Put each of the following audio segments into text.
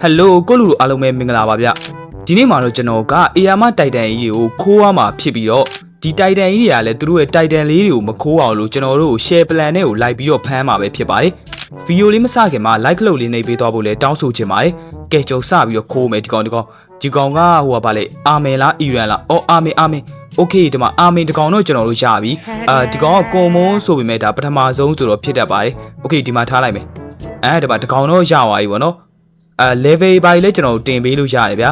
ဟယ်လိုကိုလူအားလုံးပဲမင်္ဂလာပါဗျဒီနေ့မှာတော့ကျွန်တော်ကအေယာမတိုက်တန်ကြီးကိုခိုးရမှာဖြစ်ပြီးတော့ဒီတိုက်တန်ကြီးတွေကလည်းသူတို့ရဲ့တိုက်တန်လေးတွေကိုမခိုးအောင်လို့ကျွန်တော်တို့ share plan နဲ့ကိုလိုက်ပြီးတော့ဖမ်းမှာပဲဖြစ်ပါတယ်ဗီဒီယိုလေးမစခင်မှာ like လုပ်လေးနေပေးသွားဖို့လည်းတောင်းဆိုချင်ပါတယ်ကဲကြုံစပြီးတော့ခိုးမယ်ဒီကောင်ဒီကောင်ဒီကောင်ကဟိုကဗာလေအာမင်လားအီရန်လားအော်အာမင်အာမင်โอเคဒီမှာအာမင်ဒီကောင်တော့ကျွန်တော်တို့ရပြီအာဒီကောင်ကကွန်မွန်းဆိုပေမဲ့ဒါပထမဆုံးဆိုတော့ဖြစ်တတ်ပါတယ်โอเคဒီမှာထားလိုက်မယ်အဲဒီမှာဒီကောင်တော့ရသွားပြီဗောနော် အဲ level ပိုင်းလည်းကျွန်တော်တို့တင်ပေးလို့ရတယ်ဗျာ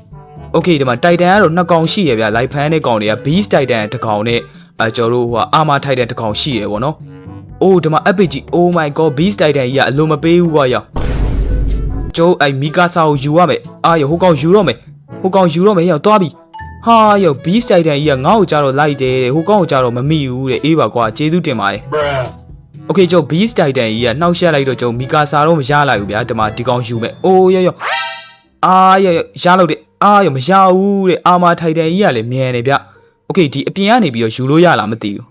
။ Okay ဒီမှာ Titan ကတော့နှစ်ကောင်ရှိရဗျာ။ live fan တဲ့ကောင်တွေက Beast Titan တစ်ကောင်နဲ့အဲကျွန်တော်တို့ဟို Armor Titan တစ်ကောင်ရှိရပေါ့နော်။ Oh ဒီမှာ epic ကြီး Oh my god Beast Titan ကြီးကအလိုမပေးဘူးကွာရော။ကျိုးအဲမီကာဆာကိုယူရမယ်။အာရဟိုကောင်ယူတော့မယ်။ဟိုကောင်ယူတော့မယ်ရောက်သွားပြီ။ဟာရော Beast Titan ကြီးကငါ့ကိုကြတော့လိုက်တယ်တဲ့။ဟိုကောင်ကိုကြတော့မမိဘူးတဲ့။အေးပါကွာကျေးဇူးတင်ပါတယ်။ bruh, Okay ကျုပ် Beast Titan ကြီးကနှောက်ရှက်လိုက်တော့ကျုပ်မီကာဆာတော့မရလိုက်ဘူးဗျာဒီမှာဒီကောင်ယူမယ်။အိုးရရအာရရရလို့တဲ့အာရမရဘူးတဲ့အာမာ Titan ကြီးကလည်းမြန်နေဗျ။ Okay ဒီအပြင်ကနေပြီးတော့ယူလို့ရလားမသိဘူး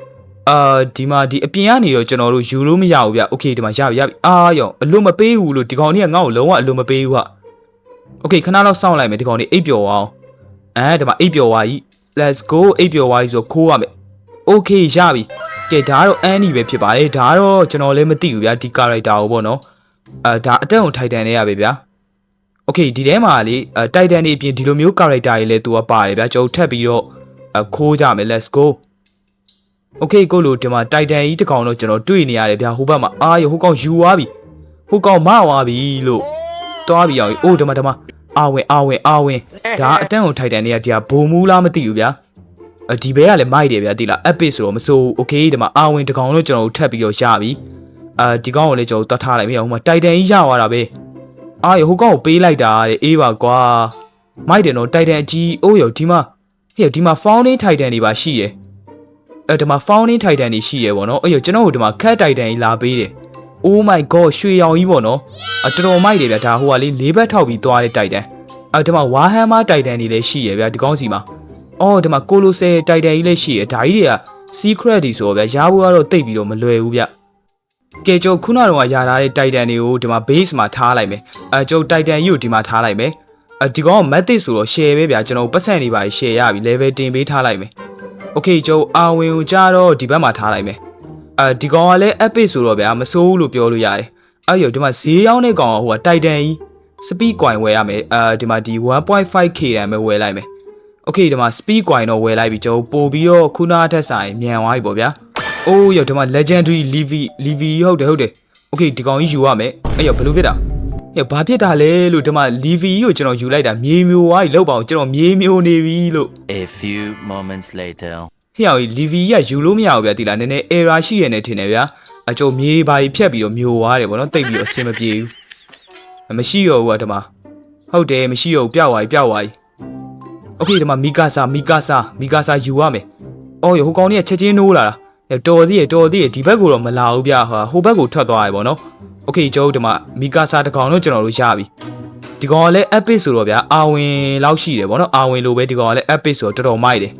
။အာဒီမှာဒီအပြင်ကနေတော့ကျွန်တော်တို့ယူလို့မရဘူးဗျ။ Okay ဒီမှာရပြီရပြီ။အာရောအလွတ်မပေးဘူးလို့ဒီကောင်ကြီးကငါ့ကိုလုံးဝအလွတ်မပေးဘူးဟာ။ Okay ခဏတော့စောင့်လိုက်မယ်ဒီကောင်ကြီးအိပ်ပျော်အောင်။အဲဒီမှာအိပ်ပျော်သွားပြီ။ Let's go အိပ်ပျော်သွားပြီဆိုခိုးရမယ်။ Okay ရပြီ။ကဲဒါကတော့အန်နီပဲဖြစ်ပါတယ်။ဒါကတော့ကျွန်တော်လည်းမသိဘူးဗျာဒီ character ကိုပေါ့နော်။အဲဒါအတက်အောင်ထိုက်တန်နေရပဲဗျာ။ Okay ဒီထဲမှာလေအဲတိုက်တန်နေအပြင်ဒီလိုမျိုး character တွေလည်းသူကပါတယ်ဗျာ။ကျွန်တော်ထပ်ပြီးတော့အခိုးကြမယ် let's go Okay ကိုလိုဒီမှာတိုက်တန်ကြီးတစ်ကောင်တော့ကျွန်တော်တွေ့နေရတယ်ဗျာဟိုဘက်မှာအာရဟိုကောင်ယူသွားပြီဟိုကောင်မသွားပြီလို့သွားပြီအောင်အိုးဒီမှာဒီမှာအာဝင်အာဝင်အာဝင်ဒါအတန်းကိုထိုက်တန်နေရဒီကဘုံမူလားမသိဘူးဗျာအ ဒီဘဲကလည်းမိုက်တယ်ဗျာတိလား epic ဆိုတော့မစိုး okay ဒီမှာအာဝင်တစ်ကောင်တော့ကျွန်တော်တို့ထပ်ပြီးတော့ရပြီအာဒီကောင်ကိုလည်းကျွန်တော်တို့တတ်ထားလိုက်ပြီဟိုမှာတိုက်တန်ကြီးရသွားတာပဲအာရဟိုကောင်ကိုပေးလိုက်တာတဲ့အေးပါကွာမိုက်တယ်နော်တိုက်တန်အကြီးအိုးရောဒီမှာဟဲ့ဒီမှာ founding titan တွေပါရှိရယ်အဲဒီမှာ founding titan တွေရှိရယ်ပေါ့နော်အဲ့ရကျွန်တော်တို့ဒီမှာ cat titan ကြီးလာပေးတယ် oh my god ရွှေရောင်ကြီးပေါ့နော်အတော်တော်မိုက်တယ်ဗျာဒါဟိုကလေလေးဘက်ထောက်ပြီးသွားတဲ့ titan အဲဒီမှာ warhammer titan တွေလည်းရှိရယ်ဗျာဒီကောင်းစီမှာ အော်ဒီမှာကိုလိုဆယ်တိုက်တန်ကြီးလည်းရှိတယ်ဒါကြီးတွေက secret တွေဆိုတော့ဗျာရားဖို့ကတော့တိတ်ပြီးတော့မလွယ်ဘူးဗျကဲကျော်ခုနကတော့ယာထားတဲ့တိုက်တန်တွေကိုဒီမှာ base မှာထားလိုက်မယ်အဲကျော်တိုက်တန်ကြီးကိုဒီမှာထားလိုက်မယ်ဒီကောင်က method ဆိုတော့ share ပဲဗျာကျွန်တော်ပတ်စံနေပါ share ရပြီ level တင်ပေးထားလိုက်မယ် okay ကျော်အာဝင်ကိုကြတော့ဒီဘက်မှာထားလိုက်မယ်အဲဒီကောင်ကလည်း epic ဆိုတော့ဗျာမစိုးဘူးလို့ပြောလို့ရတယ်အဲ့ရောဒီမှာဈေးရောက်တဲ့ကောင်ကဟိုက Titan ကြီး speed coin ဝယ်ရမယ်အဲဒီမှာဒီ 1.5k တန်ပဲဝယ်လိုက်မယ် โอเคဒီမှာ speed coin တော့ဝယ်လိုက်ပြီကျုပ်ပို့ပြီးတော့ခုနအထက်ဆိုင်မြန်သွားပြီပေါ့ဗျာအိုးရောဒီမှာ legendary livy livy ဟုတ်တယ်ဟုတ်တယ်โอเคဒီကောင်ကြီးယူရမယ်အဲ့ရောဘယ်လိုဖြစ်တာရဘာဖြစ်တာလဲလို့ဒီမှာ livy ကိုကျွန်တော်ယူလိုက်တာမြေမျိုးသွားပြီလောက်ပါအောင်ကျွန်တော်မြေမျိုးနေပြီလို့ A few moments later. ဟဲ့အောင်လီဗီကယူလို့မရဘူးဗျာတိလားနည်းနည်း error ရှိရနေထင်တယ်ဗျာအကျုံမြေတွေဘာတွေဖြတ်ပြီးတော့မျိုးသွားတယ်ဗောနော်တိတ်ပြီးတော့အဆင်မပြေဘူးအမရှိတော့ဘူးอ่ะဒီမှာဟုတ်တယ်မရှိတော့ဘူးပျောက်သွားပြီပျောက်သွားပြီ โอเคဒီမှာမီကာဆာမီကာဆာမီကာဆာယူရမယ်အော်ဟိုကောင်ကြီးကချက်ချင်းနိုးလာတာဟဲ့တော်သေးရတော်သေးရဒီဘက်ကိုတော့မလာဘူးဗျာဟာဟိုဘက်ကိုထွက်သွားရဗောနော်โอเคကျုပ်ဒီမှာမီကာဆာတစ်ကောင်တော့ကျွန်တော်တို့ရပြီဒီကောင်ကလည်း epic ဆိုတော့ဗျာအာဝင်လောက်ရှိတယ်ဗောနော်အာဝင်လိုပဲဒီကောင်ကလည်း epic ဆိုတော့တော်တော်မိုက်တယ်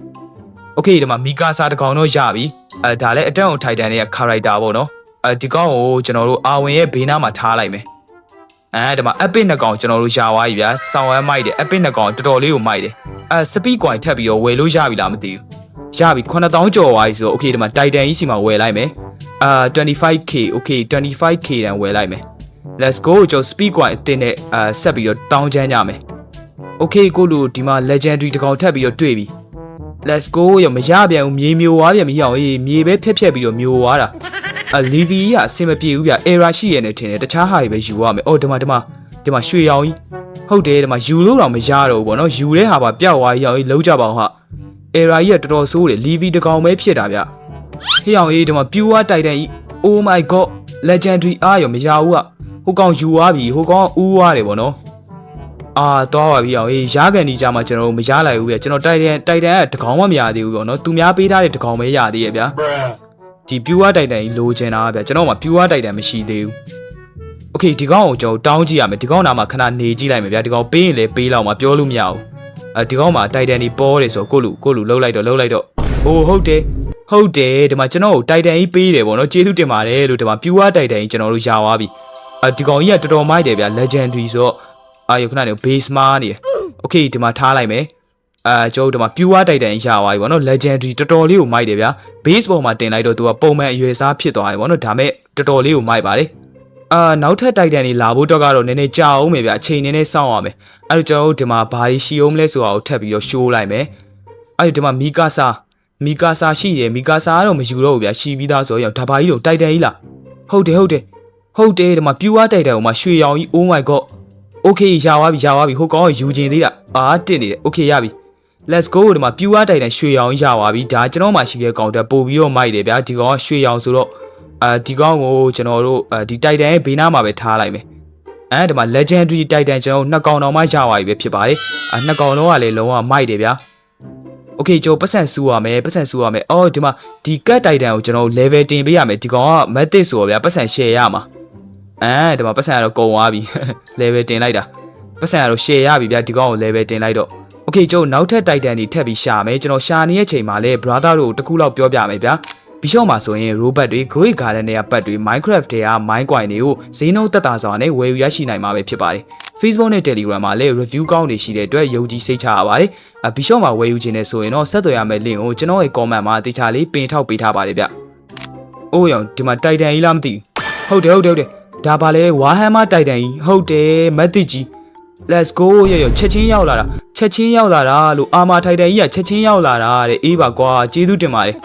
โอเคဒီမှာမီကာဆာတကောင်တော့ရပြီအဲဒါလည်းအတက်အောင်ထိုက်တန်ရဲ့ character ပေါ့နော်အဲဒီကောင်ကိုကျွန်တော်တို့အာဝင်ရဲ့ဘေးနားမှာထားလိုက်မယ် အဲဒီမှာ epic နှစ်ကောင်ကျွန်တော်တို့ရှာသွားပြီဗျာဆောင်းဝမ်းမိုက်တယ် epic နှစ်ကောင်တော်တော်လေးကိုမိုက်တယ်အဲ speed coin ထပ်ပြီးတော့ဝယ်လို့ရပြီလားမသိဘူးရပြီ9000ကျော်သွားပြီဆိုတော့ okay ဒီမှာ titan ကြီးစီမှာဝယ်လိုက်မယ်အာ 25k okay 25k တန်ဝယ်လိုက်မယ် let's go ကျွန်တော် speed coin အတင်းနဲ့အာဆက်ပြီးတော့တောင်းချမ်းကြမယ် okay ကိုလူဒီမှာ legendary တကောင်ထပ်ပြီးတော့တွေ့ပြီ let's go ရမရပြန်ဘူးမြေမျိုးွားပြန်မရအောင်အေးမြေပဲဖြက်ဖြက်ပြီးတော့မျိုးွားတာ လီဗီကအဆင်မပြေဘူးဗျ error ရှိရနေထင်တယ်တခြားဟာတွေပဲယူရမယ်အော်ဒီမှာဒီမှာဒီမှာရွှေရောင်ကြီးဟုတ်တယ်ဒီမှာယူလို့တော့မရတော့ဘူးဗောနော်ယူတဲ့ဟာပါပျောက်သွားရအောင်အေးလုံးကြပါအောင်ဟာ error ကြီးကတော်တော်ဆိုးတယ်လီဗီတကောင်ပဲဖြစ်တာဗျဟေးအောင်အေးဒီမှာ pure titan ကြီး oh my god legendary အားရမရဘူးကဟိုကောင်ယူသွားပြီဟိုကောင်ကဦးသွားတယ်ဗောနော်အာတော့ပါပြီအောင်အေးရားကန်ဒီကြမှာကျွန်တော်တို့မရလိုက်ဘူးပြကျွန်တော်တိုက်တန်တိုက်တန်ကတကောင်မှမရသေးဘူးပေါ့နော်သူများပေးထားတဲ့တကောင်ပဲရသေးရဲ့ဗျာ bruh, ဒီ pure တိုက်တန်ကြီးလိုချင်တာဗျာကျွန်တော်မှ pure တိုက်တန်မရှိသေးဘူးโอเคဒီကောင်ကိုကျွန်တော်တောင်းကြည့်ရမယ်ဒီကောင်နာမှာခဏနေကြည့်လိုက်မယ်ဗျာဒီကောင်ပေးရင်လည်းပေးလောက်မှာပြောလို့မရဘူးအဲဒီကောင်မှာတိုက်တန်ကြီးပေါ်တယ်ဆိုတော့ကိုလူကိုလူလှုပ်လိုက်တော့လှုပ်လိုက်တော့အိုးဟုတ်တယ်ဟုတ်တယ်ဒီမှာကျွန်တော်ကိုတိုက်တန်ကြီးပေးတယ်ပေါ့နော်ကျေးဇူးတင်ပါတယ်လို့ဒီမှာ pure တိုက်တန်ကြီးကျွန်တော်တို့ရသွားပြီအဲဒီကောင်ကြီးကတော်တော်မိုက်တယ်ဗျာ legendary ဆိုတော့ အာယုခဏနေ base မားနေတယ်โอเคဒီမှာထားလိုက်မယ် အာကျွန်တော်တို့ဒီမှာ pure titan ရသွားပြီဗောနော် legendary တော်တော်လေးကိုမိုက်တယ်ဗျာ base ပေါ်မှာတင်လိုက်တော့သူကပုံမှန်အရွယ်စားဖြစ်သွားပြီဗောနော်ဒါမဲ့တော်တော်လေးကိုမိုက်ပါတယ်အာနောက်ထပ် titan တွေလာဖို့တော့ကတော့နည်းနည်းကြာအောင်မယ်ဗျာအချိန်နည်းနည်းစောင့်ရမယ်အဲ့တော့ကျွန်တော်တို့ဒီမှာဘာတွေရှိအောင်မလဲဆိုတာကိုထပ်ပြီးတော့ show လိုက်မယ်အဲ့ဒီဒီမှာမီကာဆာမီကာဆာရှိတယ်မီကာဆာကတော့မယူတော့ဘူးဗျာရှိပြီးသားဆိုတော့ဒါဘာကြီးတော့ titan ကြီးလားဟုတ်တယ်ဟုတ်တယ်ဟုတ်တယ်ဒီမှာ pure titan ကိုမှရွှေရောင်ကြီး oh my god okay ရသွားပြီရသွားပြီဟိုကောင်ကယူကျင်သေးတာအာတစ်နေတယ် okay ရပြီ let's go ဒီမှာ pure titan ရွှေရောင်ကြီးရသွားပြီဒါကျွန်တော်မှရှိတဲ့ကောင်တက်ပို့ပြီးတော့မိုက်တယ်ဗျာဒီကောင်ကရွှေရောင်ဆိုတော့အာဒီကောင်ကိုကျွန်တော်တို့အာဒီ titan ရဲ့ဘေးနားမှာပဲထားလိုက်မယ်အဲဒီမှာ legendary titan ကျွန်တော်တို့နှစ်ကောင်တော်မှရသွားပြီပဲဖြစ်ပါတယ်အာနှစ်ကောင်လုံးကလည်းလုံးဝမိုက်တယ်ဗျာ Okay ကျွန်တော်ပတ်စံစူးရမယ်ပတ်စံစူးရမယ်အော်ဒီမှာဒီ cat titan ကိုကျွန်တော် level တင်ပေးရမယ်ဒီကောင်က method ဆိုတော့ဗျာပတ်စံ share ရမှာအဲဒီမှာပတ်စံကတော့ကုန်သွားပြီ level တင်လိုက်တာပတ်စံကတော့ share ရပြီဗျာဒီကောင်ကို level တင်လိုက်တော့ Okay ကျွန်တော်နောက်ထပ် titan တွေထပ်ပြီးရှာမယ်ကျွန်တော်ရှာနေတဲ့အချိန်မှာလဲ brother တို့ကိုတစ်ခုလောက်ပြောပြမယ်ဗျာပြီးတော့မှာဆိုရင် robot တွေ great garden တွေကပတ်တွေ minecraft တွေက mine coin တွေကိုဈေးနှုန်းသက်သာစွာနဲ့ဝယ်ယူရရှိနိုင်မှာပဲဖြစ်ပါတယ် Facebook နဲ့ Telegram မှာလည်း review ကောင်းတွေရှိတဲ့အတွက်ယုံကြည်စိတ်ချရပါတယ်အဘီရှော့မှာဝယ်ယူခြင်းနဲ့ဆိုရင်တော့ဆက်သွယ်ရမယ့် link ကိုကျွန်တော်ရဲ့ comment မှာတေချာလေးပင်ထောက်ပေးထားပါတယ်ဗျအိုးရောင်ဒီမှာ Titan ကြီးလားမသိဘူးဟုတ်တယ်ဟုတ်တယ်ဟုတ်တယ်ဒါပါလေ Warhammer Titan ကြီးဟုတ်တယ်မက်သစ်ကြီး let's go ရရချက်ချင်းရောက်လာတာချက်ချင်းရောက်လာတာလို့အာမာထိုင်တန်ကြီးကချက်ချင်းရောက်လာတာတဲ့အေးပါကွာကျေးဇူးတင်ပါတယ်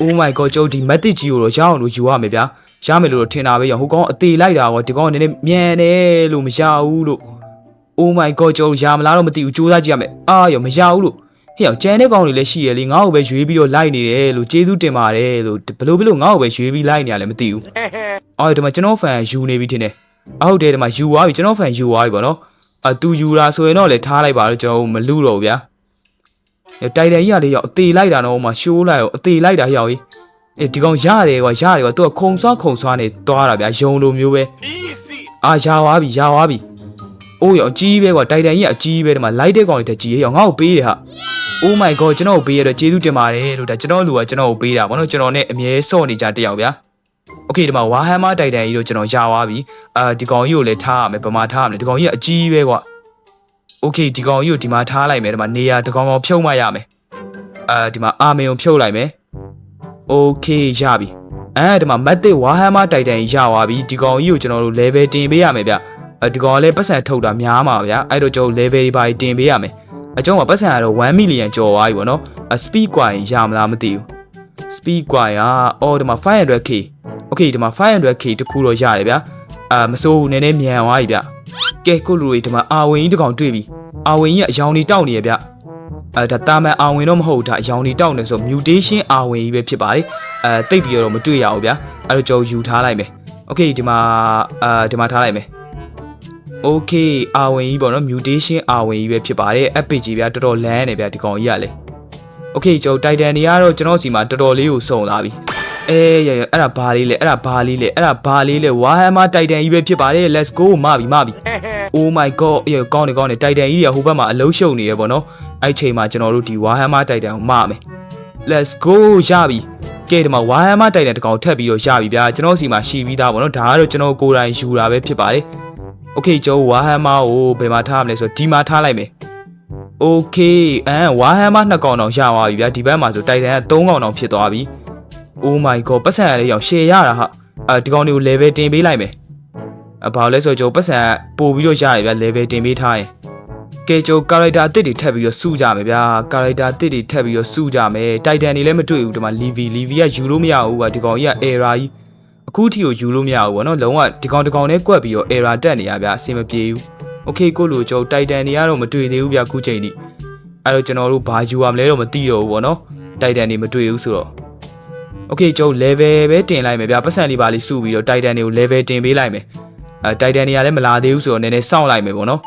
oh my god ကျုပ်ဒီ method ကြီးကိုတော့ရအောင်လို့ယူရမယ်ဗျာရမယ်လို့တော့ထင်တာပဲရဟိုကောင်အသေးလိုက်တာကောဒီကောင်ကနည်းနည်းမြန်တယ်လို့မရဘူးလို့ oh my god ကျုပ်ရမလားတော့မသိဘူးစူးစမ်းကြည့်ရမယ်အာရောမရဘူးလို့ဟေ့အောင်ကျန်တဲ့ကောင်တွေလည်းရှိရလေငါ့ကိုပဲရွေးပြီးတော့လိုက်နေတယ်လို့ကျေးဇူးတင်ပါတယ်လို့ဘလို့ဘလို့ငါ့ကိုပဲရွေးပြီးလိုက်နေရလဲမသိဘူးအော်ဒီမှာကျွန်တော်ဖန်ယူနေပြီထင်တယ်အဟုတ်တယ်ဒီမှာယူသွားပြီကျွန်တော်ဖန်ယူသွားပြီပေါ့နော် အတူယူတာဆိုရင်တော့လေထားလိုက်ပါတော့ကျွန်တော်မလူတော့ဘူးဗျာတိုင်တန်ကြီးကလေရောက်အသေးလိုက်တာတော့မှရှိုးလိုက်အောင်အသေးလိုက်တာရောက်ကြီးအေးဒီကောင်ရတယ်ကွာရတယ်ကွာသူကခုံဆွားခုံဆွားနေသွားတာဗျာယုံလိုမျိုးပဲအာရသွားပြီရသွားပြီအိုးရောအကြီးပဲကွာတိုင်တန်ကြီးကအကြီးပဲဒီမှာလိုက်တဲ့ကောင်တွေတကြီးရောငါ့ကိုပေးတယ်ဟာ Oh my god ကျွန်တော်ကိုပေးရတော့ကျေးဇူးတင်ပါတယ်လို့ဒါကျွန်တော်လူကကျွန်တော်ကိုပေးတာဗောနော်ကျွန်တော်နဲ့အမြဲစော့နေကြတစ်ယောက်ဗျာ Okay ဒီမှာ Warhammer Titan ကြီးတို့ကျွန်တော်ရသွားပြီအာဒီကောင်ကြီးကိုလည်းထားရမယ်ဗမာထားရမယ်ဒီကောင်ကြီးကအကြီးပဲကွာ Okay ဒီကောင်ကြီးကိုဒီမှာထားလိုက်မယ်ဒီမှာနေရာဒီကောင်ကောင်ဖြုတ်မှရမယ်အာဒီမှာအာမင်ကိုဖြုတ်လိုက်မယ် Okay ရပြီအဲဒီမှာ Matic Warhammer Titan ကြီးရသွားပြီဒီကောင်ကြီးကိုကျွန်တော်တို့ level တင်ပေးရမယ်ဗျအဲဒီကောင်ကလည်းပတ်စံထုတ်တာများမှာဗျအဲ့တော့ကျွန်တော် level တွေပါတင်ပေးရမယ်အကျုံးမှာပတ်စံကတော့1 million ကျော်သွားပြီဗောနော်အ speed ကွာရင်ရမလားမသိဘူး speed ကွာရအော်ဒီမှာ 500k okay ဒီမှာ 500k တခုတော့ရတယ်ဗျအာမစိုးဘူးနည်းနည်းမြန်သွားပြီဗျကဲကိုလူတွေဒီမှာအာဝင်ကြီးတစ်ကောင်တွေ့ပြီအာဝင်ကြီးကအယောင်ကြီးတောက်နေရဗျအဲဒါတာမန်အာဝင်တော့မဟုတ်ဘူးဒါအယောင်ကြီးတောက်နေဆို mutation အာဝင်ကြီးပဲဖြစ်ပါတယ်အဲတိတ်ပြီးတော့မတွေ့ရဘူးဗျအဲ့တော့ကျွန်တော်ယူထားလိုက်မယ် okay ဒီမှာအာဒီမှာထားလိုက်မယ် okay အာဝင်ကြီးပေါ့နော် mutation အာဝင်ကြီးပဲဖြစ်ပါတယ် epic ကြီးဗျာတော်တော်လန်းနေဗျာဒီကောင်ကြီးကလေ okay ကျွန်တော် titan တွေကတော့ကျွန်တော်စီမှာတော်တော်လေးကိုစုံလာပြီအေးရရအဲ့ဒါဘာလေးလဲအဲ့ဒါဘာလေးလဲအဲ့ဒါဘာလေးလဲ warhammer titan ကြီးပဲဖြစ်ပါတယ် let's go မပြီမပြီ oh my god အေးကောင်းနေကောင်းနေ titan ကြီးတွေကဟိုဘက်မှာအလုံးရှုံနေရပေါ့နော်အဲ့ချိန်မှာကျွန်တော်တို့ဒီ warhammer titan ကိုမမယ် let's go ရပြီကဲဒီမှာ warhammer titan တကောင်ထပ်ပြီးတော့ရပြီဗျာကျွန်တော်စီမှာရှိပြီးသားပေါ့နော်ဒါကတော့ကျွန်တော်ကိုယ်တိုင်ယူတာပဲဖြစ်ပါတယ် Okay ကျွန်တော် Warhammer ကိုဘယ်မှာထားမလဲဆိုတော့ဒီမှာထားလိုက်မယ် Okay အမ် Warhammer နှစ်ကောင်တောင်ရသွားပြီဗျာဒီဘက်မှာဆို Titan က3ကောင်တောင်ဖြစ်သွားပြီ Oh my god ပတ်စံရလေးရောက် share ရတာဟာအဲဒီကောင်တွေကို level တင်ပေးလိုက်မယ်အဘာလို့လဲဆိုတော့ကျွန်တော်ပတ်စံပို့ပြီးတော့ရတယ်ဗျာ level တင်ပေးထားရင်ကဲကျွန်တော် character အသစ်တွေထပ်ပြီးတော့စုကြမယ်ဗျာ character အသစ်တွေထပ်ပြီးတော့စုကြမယ် Titan တွေလည်းမတွေ့ဘူးဒီမှာ Levi Levi ကယူလို့မရဘူးကွာဒီကောင်ကြီးက error ကြီးအခုထီကိုယူလို့မရဘူးဗောနော်လုံးဝဒီကောင်ဒီကောင်နဲ့ကွက်ပြီးတော့ error တက်နေရဗျာအဆင်မပြေဘူး okay ကိုလိုကျွန်တော် titan တွေကတော့မတွေ့သေးဘူးဗျာအခုချိန်ထိအဲ့တော့ကျွန်တော်တို့ဘာယူရမလဲတော့မသိတော့ဘူးဗောနော် titan တွေမတွေ့ဘူးဆိုတော့ okay ကျွန်တော် level ပဲတင်လိုက်မယ်ဗျာပတ်စံလေးပါလေးစုပြီးတော့ titan တွေကို level တင်ပေးလိုက်မယ်အဲ titan တွေကလည်းမလာသေးဘူးဆိုတော့နည်းနည်းစောင့်လိုက်မယ်ဗောနော်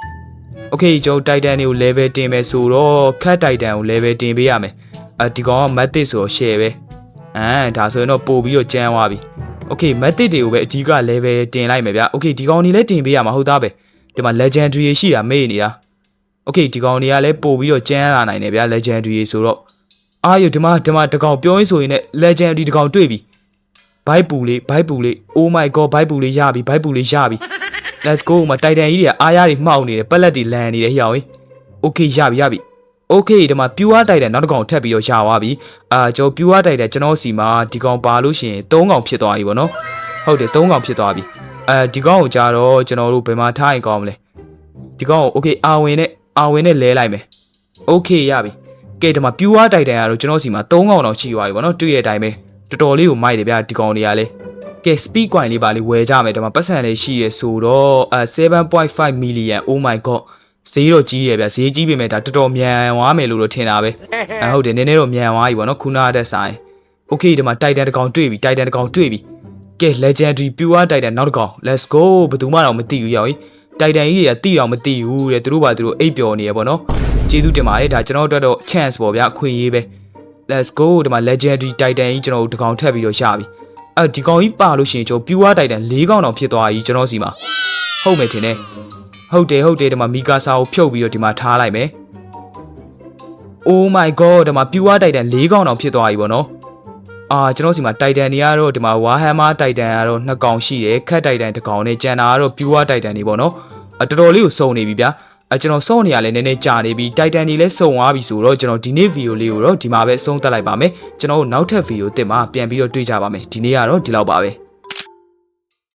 okay ကျွန်တော် titan တွေကို level တင်မယ်ဆိုတော့ cat titan ကို level တင်ပေးရမယ်အဲဒီကောင်က method ဆိုတော့ share ပဲအဲဒါဆိုရင်တော့ပို့ပြီးတော့ကျန်းသွားပြီ okay method တွေကိုပဲအဓိက level တင်လိုက်မယ်ဗျာ okay ဒီကောင်တွေလည်းတင်ပေးရမှာဟုတ်သားပဲ ဒီမှာ legendary ရှိတာမေ့နေတာ okay ဒီကောင်တွေကလည်းပို့ပြီးတော့ကျန်းလာနိုင်တယ်ဗျာ legendary ဆိုတော့အာယုဒီမှာဒီမှာတကောင်ပြောရင်းဆိုရင်လည်း legendary တကောင်တွေ့ပြီဘိုက်ပူလေးဘိုက်ပူလေး oh my god ဘိုက်ပူလေးရပြီဘိုက်ပူလေးရပြီ let's go မှာတိုက်တန်ကြီးတွေကအားရတွေမှောက်နေတယ်ပက်လက်တွေလန်နေတယ်ဟိအောင် okay ရပြီရပြီ okay ဒီမှာ pure တိုက်တန်နောက်တစ်ကောင်ထပ်ပြီးတော့ရသွားပြီအာကျွန်တော် pure တိုက်တန်ကျွန်တော်စီမှာဒီကောင်ပါလို့ရှိရင်၃ကောင်ဖြစ်သွားပြီဗောနော်ဟုတ်တယ်၃ကောင်ဖြစ်သွားပြီ အဲဒီကောင်ကိုကြတော့ကျွန်တော်တို့ဘယ်မှာထားရင်ကောင်းမလဲဒီကောင်ကို okay အာဝင်နဲ့အာဝင်နဲ့လဲလိုက်မယ် okay ရပြီကဲဒီမှာ pure တိုက်တန်ကတော့ကျွန်တော်စီမှာ၃ကောင်တော့ရှိသွားပြီဗောနော်တွေ့ရတဲ့အတိုင်းပဲတော်တော်လေးကိုမိုက်တယ်ဗျာဒီကောင်တွေကလည်းကဲ speed coin လေးပါလေးဝယ်ကြမယ်ဒီမှာပတ်စံလေးရှိရဆိုတော့အဲ7.5 million oh my god ဈေးတော့ကြီးရဗျဈေးကြီးပေမဲ့ဒါတော်တော်မြန်သွားမယ်လို့တော့ထင်တာပဲအဲဟုတ်တယ်နည်းနည်းတော့မြန်သွားပြီပေါ့နော်ခုနကတက်ဆိုင် okay ဒီမှာ titan တစ်ကောင်တွေ့ပြီ titan တစ်ကောင်တွေ့ပြီ ကဲ legendary pure titan နောက်တစ်ကောင် let's go ဘယ်သူမှတော့မသိဘူးရောက်ရင် titan ကြီးတွေကတိတော့မသိဘူးတဲ့သူတို့ဘာသူတို့အိပ်ပျော်နေရပေါ့နော်ကျေးဇူးတင်ပါတယ်ဒါကျွန်တော်တို့အတွက်တော့ chance ပေါ့ဗျအခွင့်အရေးပဲ let's go ဒီမှာ legendary titan ကြီးကျွန်တော်တို့တစ်ကောင်ထပ်ပြီးတော့ရပြီအဲဒီကောင်ကြီးပါလို့ရှိရင်ကျွန်တော် pure titan ၄ကောင်တောင်ဖြစ်သွားပြီကျွန်တော်စီမှာဟုတ်မယ်ထင်တယ်ဟုတ်တယ်ဟုတ်တယ်ဒီမှာမီကာဆာကိုဖြုတ်ပြီးတော့ဒီမှာထားလိုက်မယ် Oh my god ဒီမှာ pure titan ၄ကောင်တောင်ဖြစ်သွားပြီဗောနော် အာကျွန်တော်စီမှာ titan တွေကတော့ဒီမှာ warhammer titan ကတော့2ကောင်ရှိတယ် cat titan တစ်ကောင်နဲ့ကျန်တာကတော့ pure titan တွေဗောနော်အတော်တော်လေးကိုစုံနေပြီဗျာအဲကျွန်တော်စောင့်နေရလဲနည်းနည်းကြာနေပြီ Titan တွေလည်းစုံသွားပြီဆိုတော့ကျွန်တော်ဒီနေ့ဗီဒီယိုလေးကိုတော့ဒီမှာပဲအဆုံးသတ်လိုက်ပါမယ်ကျွန်တော်တို့နောက်ထပ်ဗီဒီယိုတင်မှာပြန်ပြီးတော့တွေ့ကြပါမယ်ဒီနေ့ကတော့ဒီလောက်ပါပဲ